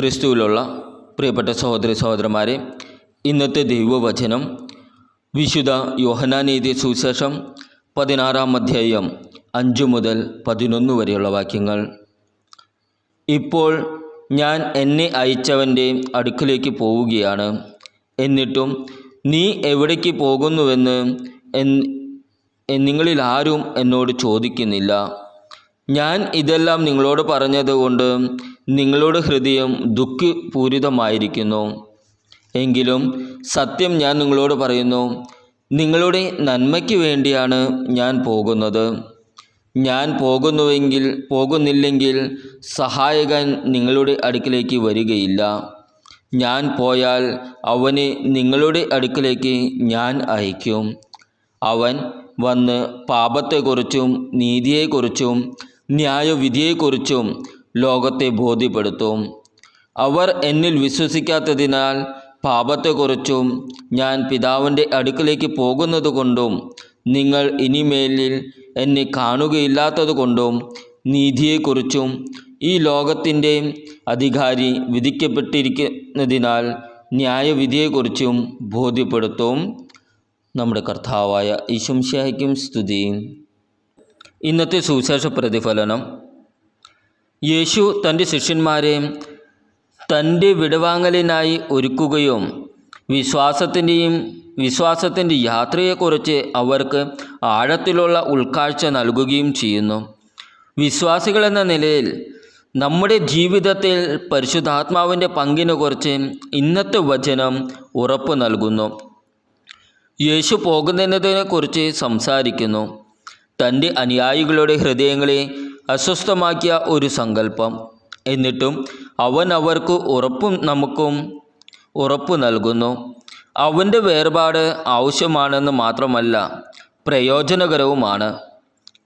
ക്രിസ്തുവിലുള്ള പ്രിയപ്പെട്ട സഹോദരി സഹോദരന്മാരെ ഇന്നത്തെ ദൈവവചനം വിശുദ്ധ യോഹനാനീതി സുവിശേഷം പതിനാറാം അധ്യായം അഞ്ചു മുതൽ പതിനൊന്ന് വരെയുള്ള വാക്യങ്ങൾ. ഇപ്പോൾ ഞാൻ എന്നെ അയച്ചവന്റെ അടുക്കിലേക്ക് പോവുകയാണ്. എന്നിട്ടും നീ എവിടേക്ക് പോകുന്നുവെന്ന് നിങ്ങളിൽ ആരും എന്നോട് ചോദിക്കുന്നില്ല. ഞാൻ ഇതെല്ലാം നിങ്ങളോട് പറഞ്ഞതുകൊണ്ട് നിങ്ങളുടെ ഹൃദയം ദുഃഖപൂരിതമായിരിക്കുന്നു. എങ്കിലും സത്യം ഞാൻ നിങ്ങളോട് പറയുന്നു നിങ്ങളുടെ നന്മയ്ക്ക് വേണ്ടിയാണ് ഞാൻ പോകുന്നത്. ഞാൻ പോകുന്നുവെങ്കിൽ പോകുന്നില്ലെങ്കിൽ സഹായകൻ നിങ്ങളുടെ അടുക്കിലേക്ക് വരികയില്ല. ഞാൻ പോയാൽ അവനെ നിങ്ങളുടെ അടുക്കിലേക്ക് ഞാൻ അയക്കും അവൻ വന്ന് പാപത്തെക്കുറിച്ചും നീതിയെക്കുറിച്ചും ന്യായവിധിയെക്കുറിച്ചും ലോകത്തെ ബോധ്യപ്പെടുത്തും. അവർ എന്നിൽ വിശ്വസിക്കാത്തതിനാൽ പാപത്തെക്കുറിച്ചും ഞാൻ പിതാവിന്റെ അടുക്കിലേക്ക് പോകുന്നതുകൊണ്ടും നിങ്ങൾ ഇനിമേലിൽ എന്നെ കാണുകയില്ലാത്തതുകൊണ്ടും നീതിയെക്കുറിച്ചും ഈ ലോകത്തിന്റെ അധികാരി വിധിക്കപ്പെട്ടിരിക്കുന്നതിനാൽ ന്യായവിധിയെക്കുറിച്ചും ബോധ്യപ്പെടുത്തും. നമ്മുടെ കർത്താവായ ഈശംശായ്ക്കും സ്തുതി ഇന്നത്തെ സുവിശേഷ പ്രതിഫലനം യേശു തന്റെ ശിഷ്യന്മാരെ തന്റെ വിടവാങ്ങലിനായി ഒരുക്കുകയും വിശ്വാസത്തിന്റെയും വിശ്വാസത്തിന്റെ യാത്രയെക്കുറിച്ച് അവർക്ക് ആഴത്തിലുള്ള ഉൾക്കാഴ്ച നൽകുകയും ചെയ്യുന്നു. വിശ്വാസികളെന്ന നിലയിൽ നമ്മുടെ ജീവിതത്തിൽ പരിശുദ്ധാത്മാവിന്റെ പങ്കിനെക്കുറിച്ച് ഇന്നത്തെ വചനം ഉറപ്പ് നൽകുന്നു. യേശു പോകുന്നതിനെക്കുറിച്ച് സംസാരിക്കുന്നു. തന്റെ അനുയായികളുടെ ഹൃദയങ്ങളെ അസ്വസ്ഥമാക്കിയ ഒരു സങ്കല്പം. എന്നിട്ടും അവൻ അവർക്ക് ഉറപ്പും നമുക്കും ഉറപ്പ് നൽകുന്നു. അവന്റെ വേർപാട് ആവശ്യമാണെന്ന് മാത്രമല്ല പ്രയോജനകരവുമാണ്.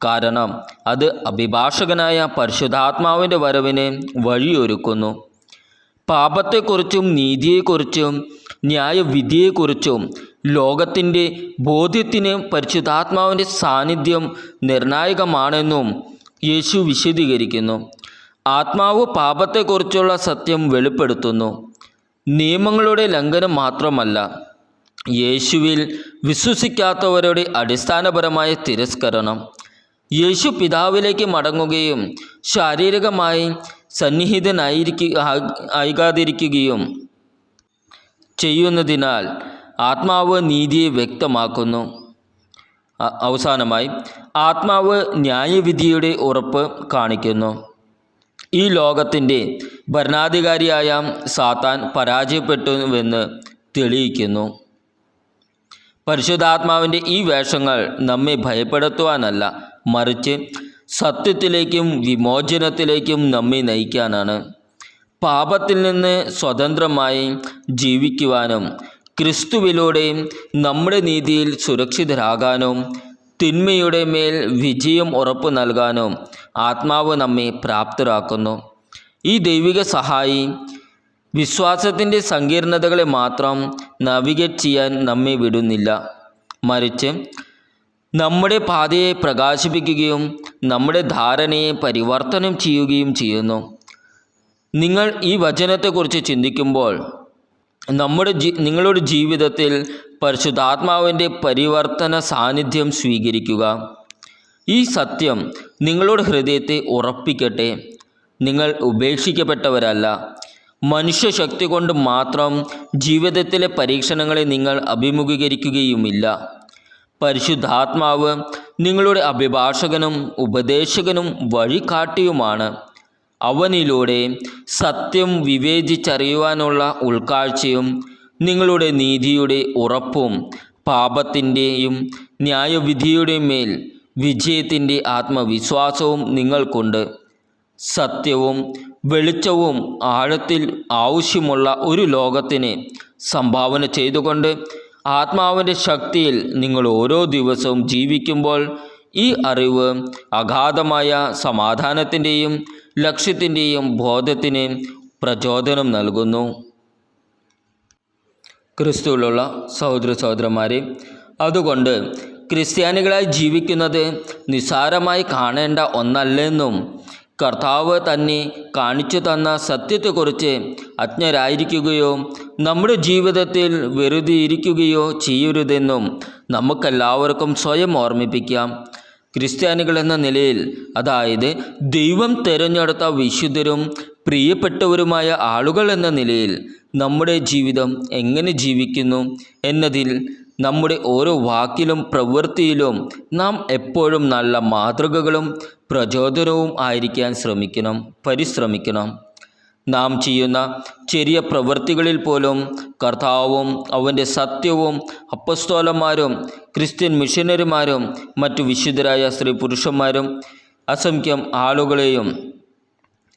കാരണം അത് അഭിഭാഷകനായ പരിശുദ്ധാത്മാവിന്റെ വരവിന് വഴിയൊരുക്കുന്നു. പാപത്തെക്കുറിച്ചും നീതിയെക്കുറിച്ചും ന്യായവിധിയെക്കുറിച്ചും ലോകത്തിന്റെ ബോധ്യത്തിന് പരിശുദ്ധാത്മാവിന്റെ സാന്നിധ്യം നിർണായകമാണെന്നും യേശു വിശദീകരിക്കുന്നു. ആത്മാവ് പാപത്തെക്കുറിച്ചുള്ള സത്യം വെളിപ്പെടുത്തുന്നു. നിയമങ്ങളുടെ ലംഘനം മാത്രമല്ല യേശുവിൽ വിശ്വസിക്കാത്തവരുടെ അടിസ്ഥാനപരമായ തിരസ്കരണം. യേശു പിതാവിലേക്ക് മടങ്ങുകയും ശാരീരികമായി സന്നിഹിതനായിരിക്കുക ചെയ്യുന്നതിനാൽ ആത്മാവ് നീതിയെ വ്യക്തമാക്കുന്നു. അവസാനമായി ആത്മാവ് ന്യായവിധിയുടെ ഉറപ്പ് കാണിക്കുന്നു. ഈ ലോകത്തിന്റെ ഭരണാധികാരിയായ സാത്താൻ പരാജയപ്പെട്ടുവെന്ന് തെളിയിക്കുന്നു. പരിശുദ്ധാത്മാവിന്റെ ഈ വേഷങ്ങൾ നമ്മെ ഭയപ്പെടുത്തുവാനല്ല മറിച്ച് സത്യത്തിലേക്കും വിമോചനത്തിലേക്കും നമ്മെ നയിക്കാനാണ്. പാപത്തിൽ നിന്ന് സ്വതന്ത്രമായി ജീവിക്കുവാനും ക്രിസ്തുവിലൂടെ നമ്മുടെ നീതിയിൽ സുരക്ഷിതരാകാനും തിന്മയുടെ മേൽ വിജയം ഉറപ്പു നൽകാനും ആത്മാവ് നമ്മെ പ്രാപ്തരാക്കുന്നു. ഈ ദൈവിക സഹായി വിശ്വാസത്തിന്റെ സങ്കീർണതകളെ മാത്രം നാവിഗേറ്റ് ചെയ്യാൻ നമ്മെ വിടുന്നില്ല. മറിച്ച് നമ്മുടെ പാതയെ പ്രകാശിപ്പിക്കുകയും നമ്മുടെ ധാരണയെ പരിവർത്തനം ചെയ്യുകയും ചെയ്യുന്നു. നിങ്ങൾ ഈ വചനത്തെക്കുറിച്ച് ചിന്തിക്കുമ്പോൾ നമ്മുടെ ജീ നിങ്ങളുടെ ജീവിതത്തിൽ പരിശുദ്ധാത്മാവിന്റെ പരിവർത്തന സാന്നിധ്യം സ്വീകരിക്കുക. ഈ സത്യം നിങ്ങളുടെ ഹൃദയത്തെ ഉറപ്പിക്കട്ടെ. നിങ്ങൾ ഉപേക്ഷിക്കപ്പെട്ടവരല്ല. മനുഷ്യശക്തി കൊണ്ട് മാത്രം ജീവിതത്തിലെ പരീക്ഷണങ്ങളെ നിങ്ങൾ അഭിമുഖീകരിക്കുകയുമില്ല. പരിശുദ്ധാത്മാവ് നിങ്ങളുടെ അഭിഭാഷകനും ഉപദേശകനും വഴികാട്ടിയുമാണ്. അവനിലൂടെ സത്യം വിവേചിച്ചറിയുവാനുള്ള ഉൾക്കാഴ്ചയും നിങ്ങളുടെ നീതിയുടെ ഉറപ്പും പാപത്തിന്റെയും ന്യായവിധിയുടെയും മേൽ വിജയത്തിന്റെ ആത്മവിശ്വാസവും നിങ്ങൾക്കുണ്ട്. സത്യവും വെളിച്ചവും ആഴത്തിൽ ആവശ്യമുള്ള ഒരു ലോകത്തിന് സംഭാവന ചെയ്തുകൊണ്ട് ആത്മാവിന്റെ ശക്തിയിൽ നിങ്ങൾ ഓരോ ദിവസവും ജീവിക്കുമ്പോൾ ഈ അറിവ് അഗാധമായ സമാധാനത്തിന്റെയും ലക്ഷ്യത്തിന്റെയും ബോധത്തിന് പ്രചോദനം നൽകുന്നു. ക്രിസ്തുവിലുള്ള സഹോദര സഹോദരന്മാരെ അതുകൊണ്ട് ക്രിസ്ത്യാനികളായി ജീവിക്കുന്നത് നിസ്സാരമായി കാണേണ്ട ഒന്നല്ലെന്നും കർത്താവ് തന്നെ കാണിച്ചു തന്ന സത്യത്തെക്കുറിച്ച് അജ്ഞരായിരിക്കുകയോ നമ്മുടെ ജീവിതത്തിൽ വെറുതെ ഇരിക്കുകയോ ചെയ്യരുതെന്നും നമുക്കെല്ലാവർക്കും സ്വയം ഓർമ്മിപ്പിക്കാം. ക്രിസ്ത്യാനികൾ എന്ന നിലയിൽ അതായത് ദൈവം തിരഞ്ഞെടുത്ത വിശുദ്ധരും പ്രിയപ്പെട്ടവരുമായ ആളുകൾ എന്ന നിലയിൽ നമ്മുടെ ജീവിതം എങ്ങനെ ജീവിക്കുന്നു എന്നതിൽ നമ്മുടെ ഓരോ വാക്കിലും പ്രവൃത്തിയിലും നാം എപ്പോഴും നല്ല മാതൃകകളും പ്രചോദനവും ആയിരിക്കാൻ ശ്രമിക്കണം പരിശ്രമിക്കണം. നാം ചെയ്യുന്ന ചെറിയ പ്രവൃത്തികളിൽ പോലും കർത്താവും അവന്റെ സത്യവും അപ്പസ്തോലന്മാരും ക്രിസ്ത്യൻ മിഷനറിമാരും മറ്റു വിശുദ്ധരായ സ്ത്രീ പുരുഷന്മാരും അസംഖ്യം ആളുകളെയും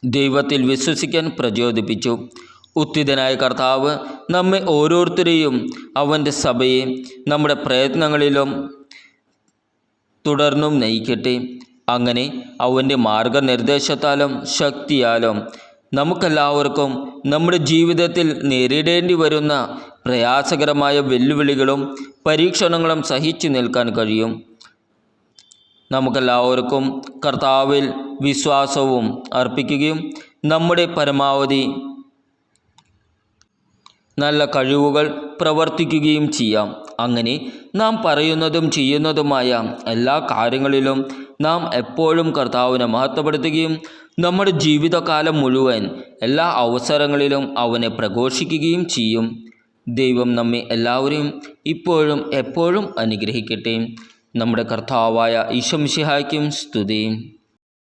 ദൈവത്തിൽ വിശ്വസിക്കാൻ പ്രചോദിപ്പിച്ചു. ഉത്തിതനായ കർത്താവ് നമ്മെ ഓരോരുത്തരെയും അവന്റെ സഭയെ നമ്മുടെ പ്രയത്നങ്ങളിലും തുടർന്നും നയിക്കട്ടെ. അങ്ങനെ അവന്റെ മാർഗനിർദ്ദേശത്താലും ശക്തിയാലും നമുക്കെല്ലാവർക്കും നമ്മുടെ ജീവിതത്തിൽ നേരിടേണ്ടി വരുന്ന പ്രയാസകരമായ വെല്ലുവിളികളും പരീക്ഷണങ്ങളും സഹിച്ചു നിൽക്കാൻ കഴിയും. നമുക്കെല്ലാവർക്കും കർത്താവിൽ വിശ്വാസവും അർപ്പിക്കുകയും നമ്മുടെ പരമാവധി നല്ല കഴിവുകൾ പ്രവർത്തിക്കുകയും ചെയ്യാം. അങ്ങനെ നാം പറയുന്നതും ചെയ്യുന്നതുമായ എല്ലാ കാര്യങ്ങളിലും നാം എപ്പോഴും കർത്താവിനെ മഹത്വപ്പെടുത്തുകയും നമ്മുടെ ജീവിതകാലം മുഴുവൻ എല്ലാ അവസരങ്ങളിലും അവനെ പ്രഘോഷിക്കുകയും ചെയ്യും. ദൈവം നമ്മെ എല്ലാവരെയും ഇപ്പോഴും എപ്പോഴും അനുഗ്രഹിക്കട്ടെ. നമ്മുടെ കർത്താവായ ഈശംഷിഹായ്ക്കും സ്തുതിയും